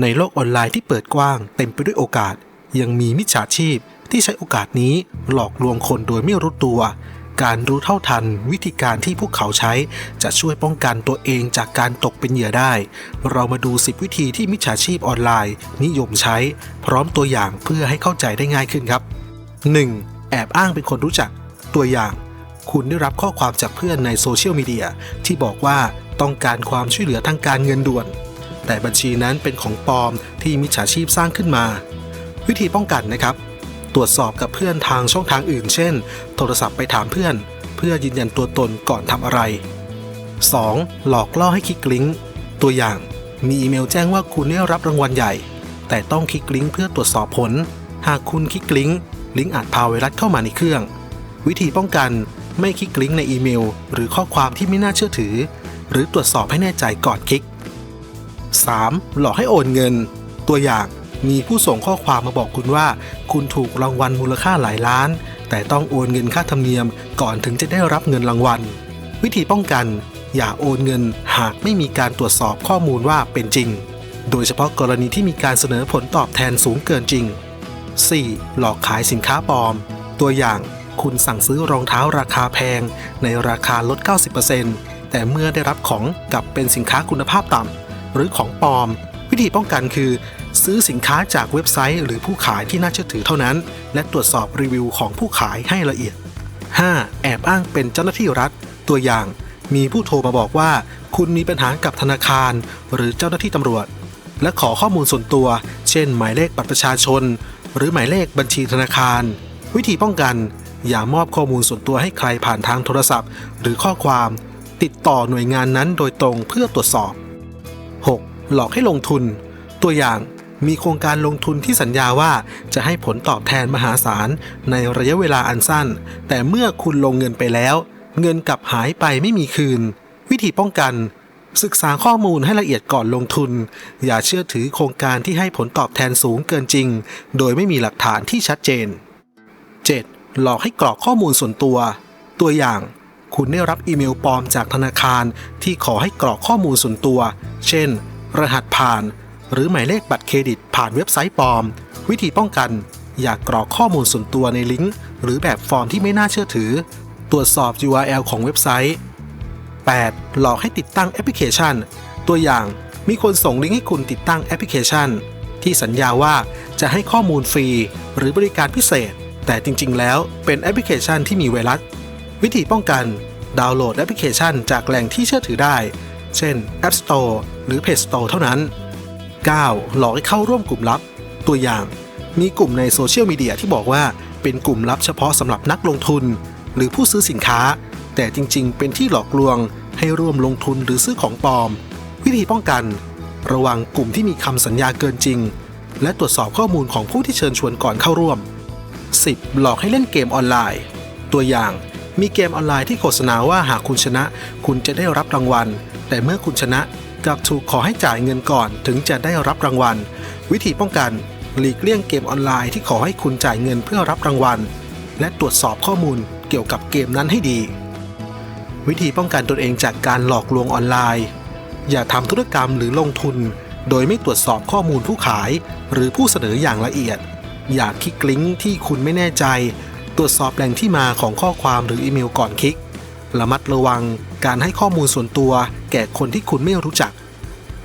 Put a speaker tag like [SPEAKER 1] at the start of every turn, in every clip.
[SPEAKER 1] ในโลกออนไลน์ที่เปิดกว้างเต็มไปด้วยโอกาส ยังมีมิจฉาชีพที่ใช้โอกาสนี้หลอกลวงคนโดยไม่รู้ตัว การรู้เท่าทันวิธีการที่พวกเขาใช้จะช่วยป้องกันตัวเองจากการตกเป็นเหยื่อได้ เรามาดู 10 วิธีที่มิจฉาชีพออนไลน์ นิยมใช้ พร้อมตัวอย่างเพื่อให้เข้าใจได้ง่ายขึ้นครับ 1. แอบอ้างเป็นคนรู้จัก ตัวอย่าง คุณได้รับข้อความจากเพื่อนในโซเชียลมีเดียที่บอกว่าต้องการความช่วยเหลือทางการเงินด่วน แต่บัญชีนั้นเป็นของปลอมที่มิจฉาชีพสร้างขึ้นมา วิธีป้องกันนะครับ ตรวจสอบกับเพื่อนทางช่องทางอื่น เช่น โทรศัพท์ไปถามเพื่อน เพื่อยืนยันตัวตนก่อนทำอะไร 2. หลอกล่อให้คลิกลิงก์ตัวอย่าง มีอีเมลแจ้งว่าคุณได้รับรางวัลใหญ่ แต่ต้องคลิกลิงก์เพื่อตรวจสอบผล หากคุณคลิกลิงก์ลิงก์อาจพาไวรัสเข้ามาในเครื่อง วิธีป้องกันไม่คลิกลิงก์ในอีเมล หรือข้อความที่ไม่น่าเชื่อถือ หรือตรวจสอบให้แน่ใจก่อนคลิก 3. หลอกให้โอนเงิน ตัวอย่างมีผู้ส่งข้อความมาบอกคุณว่า คุณถูกรางวัลมูลค่าหลายล้าน แต่ต้องโอนเงินค่าธรรมเนียมก่อนถึงจะได้รับเงินรางวัล วิธีป้องกัน อย่าโอนเงินหากไม่มีการตรวจสอบข้อมูลว่าเป็นจริง โดยเฉพาะกรณีที่มีการเสนอผลตอบแทนสูงเกินจริง 4. หลอกขายสินค้าปลอม ตัวอย่างคุณสั่งซื้อรองเท้าราคาแพง ในราคาลด 90%แต่เมื่อได้รับของกลับเป็นสินค้าคุณภาพต่ำ หรือของปลอม วิธีป้องกันคือ ซื้อสินค้าจากเว็บไซต์ หรือผู้ขายที่น่าเชื่อถือเท่านั้น และตรวจสอบรีวิวของผู้ขายให้ละเอียด 5. แอบอ้างเป็นเจ้าหน้าที่รัฐ ตัวอย่าง มีผู้โทรมาบอกว่า คุณมีปัญหากับธนาคาร หรือเจ้าหน้าที่ตำรวจ และขอข้อมูลส่วนตัว เช่น หมายเลขบัตรประชาชน หรือหมายเลขบัญชีธนาคาร วิธีป้องกัน อย่ามอบข้อมูลส่วนตัวให้ใครผ่านทางโทรศัพท์ หรือข้อความ ติดต่อหน่วยงานนั้นโดยตรงเพื่อตรวจสอบ 6. หลอกให้ลงทุน ตัวอย่างมีโครงการลงทุนที่สัญญาว่าจะให้ผลตอบแทนมหาศาลในระยะเวลาอันสั้น แต่เมื่อคุณลงเงินไปแล้ว เงินกลับหายไปไม่มีคืน วิธีป้องกัน ศึกษาข้อมูลให้ละเอียดก่อนลงทุน อย่าเชื่อถือโครงการที่ให้ผลตอบแทนสูงเกินจริง โดยไม่มีหลักฐานที่ชัดเจน 7. หลอกให้กรอกข้อมูลส่วนตัว ตัวอย่าง คุณได้รับอีเมลปลอมจากธนาคารที่ขอให้กรอกข้อมูลส่วนตัว เช่น รหัสผ่าน หรือหมายเลขบัตรเครดิตผ่านเว็บไซต์ปลอม วิธีป้องกัน อย่ากกรอกข้อมูลส่วนตัวในลิงก์ หรือแบบฟอร์มที่ไม่น่าเชื่อถือ ตรวจสอบ URL ของเว็บไซต์ 8. หลอกให้ติดตั้งแอปพลิเคชัน ตัวอย่างมีคนส่งลิงก์ให้คุณติดตั้งแอปพลิเคชัน ที่สัญญาว่าจะให้ข้อมูลฟรี หรือบริการพิเศษ แต่จริง ๆ แล้วเป็นแอปพลิเคชันที่มีไวรัส วิธีป้องกัน ดาวน์โหลดแอปพลิเคชันจากแหล่งที่เชื่อถือได้ เช่น App Store หรือ Play Store เท่านั้น 9. หลอกให้เข้าร่วมกลุ่มลับ ตัวอย่าง มีกลุ่มในโซเชียลมีเดียที่บอกว่าเป็นกลุ่มลับเฉพาะสำหรับนักลงทุน หรือผู้ซื้อสินค้า แต่จริงๆ เป็นที่หลอกลวง ให้ร่วมลงทุนหรือซื้อของปลอม วิธีป้องกัน ระวังกลุ่มที่มีคำสัญญาเกินจริง และตรวจสอบข้อมูลของผู้ที่เชิญชวนก่อนเข้าร่วม 10. หลอกให้เล่นเกมออนไลน์ ตัวอย่าง มีเกมออนไลน์ที่โฆษณาว่าหากคุณชนะ คุณจะได้รับรางวัล แต่เมื่อคุณชนะกลับถูกขอให้จ่ายเงินก่อนถึงจะได้รับรางวัล วิธีป้องกัน หลีกเลี่ยงเกมออนไลน์ที่ขอให้คุณจ่ายเงินเพื่อรับรางวัล และตรวจสอบข้อมูลเกี่ยวกับเกมนั้นให้ดี วิธีป้องกันตนเองจากการหลอกลวงออนไลน์ อย่าทำธุรกรรมหรือลงทุน โดยไม่ตรวจสอบข้อมูลผู้ขาย หรือผู้เสนออย่างละเอียด อย่าคลิกลิงก์ที่คุณไม่แน่ใจ ตรวจสอบแหล่งที่มาของข้อความหรืออีเมลก่อนคลิก ระมัดระวังการให้ข้อมูลส่วนตัว แก่คนที่คุณไม่รู้จัก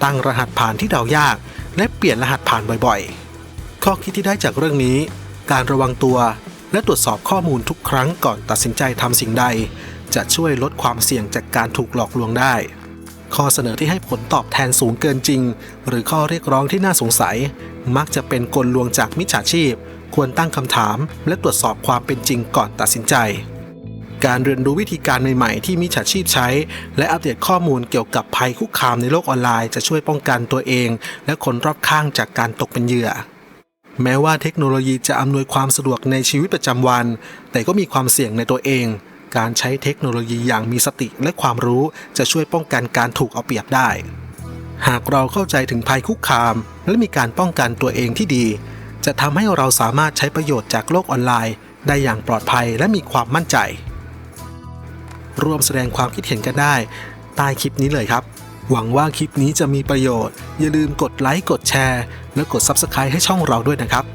[SPEAKER 1] ตั้งรหัสผ่านที่เดายาก และเปลี่ยนรหัสผ่านบ่อยๆ ข้อคิดที่ได้จากเรื่องนี้ การระวังตัว และตรวจสอบข้อมูลทุกครั้งก่อนตัดสินใจทำสิ่งใด จะช่วยลดความเสี่ยงจากการถูกหลอกลวงได้ ข้อเสนอที่ให้ผลตอบแทนสูงเกินจริง หรือข้อเรียกร้องที่น่าสงสัย มักจะเป็นกลลวงจากมิจฉาชีพ ควรตั้งคำถาม และตรวจสอบความเป็นจริงก่อนตัดสินใจ การเรียนรู้วิธีการใหม่ๆ ที่มิจฉาชีพใช้ และอัปเดตข้อมูลเกี่ยวกับภัยคุกคามในโลกออนไลน์จะช่วยป้องกันตัวเอง และคนรอบข้างจากการตกเป็นเหยื่อ แม้ว่าเทคโนโลยีจะอำนวยความสะดวกในชีวิตประจำวัน แต่ก็มีความเสี่ยงในตัวเอง การใช้เทคโนโลยีอย่างมีสติและความรู้จะช่วยป้องกันการถูกเอาเปรียบได้หากเราเข้าใจถึงภัยคุกคาม และมีการป้องกันตัวเองที่ดี จะทำให้เราสามารถใช้ประโยชน์จากโลกออนไลน์ ได้อย่างปลอดภัยและมีความมั่นใจ ร่วมแสดงความคิดเห็นกันได้ ใต้คลิปนี้เลยครับ หวังว่าคลิปนี้จะมีประโยชน์ อย่าลืมกดไลค์กดแชร์ และกด Subscribe ให้ช่องเราด้วยนะครับ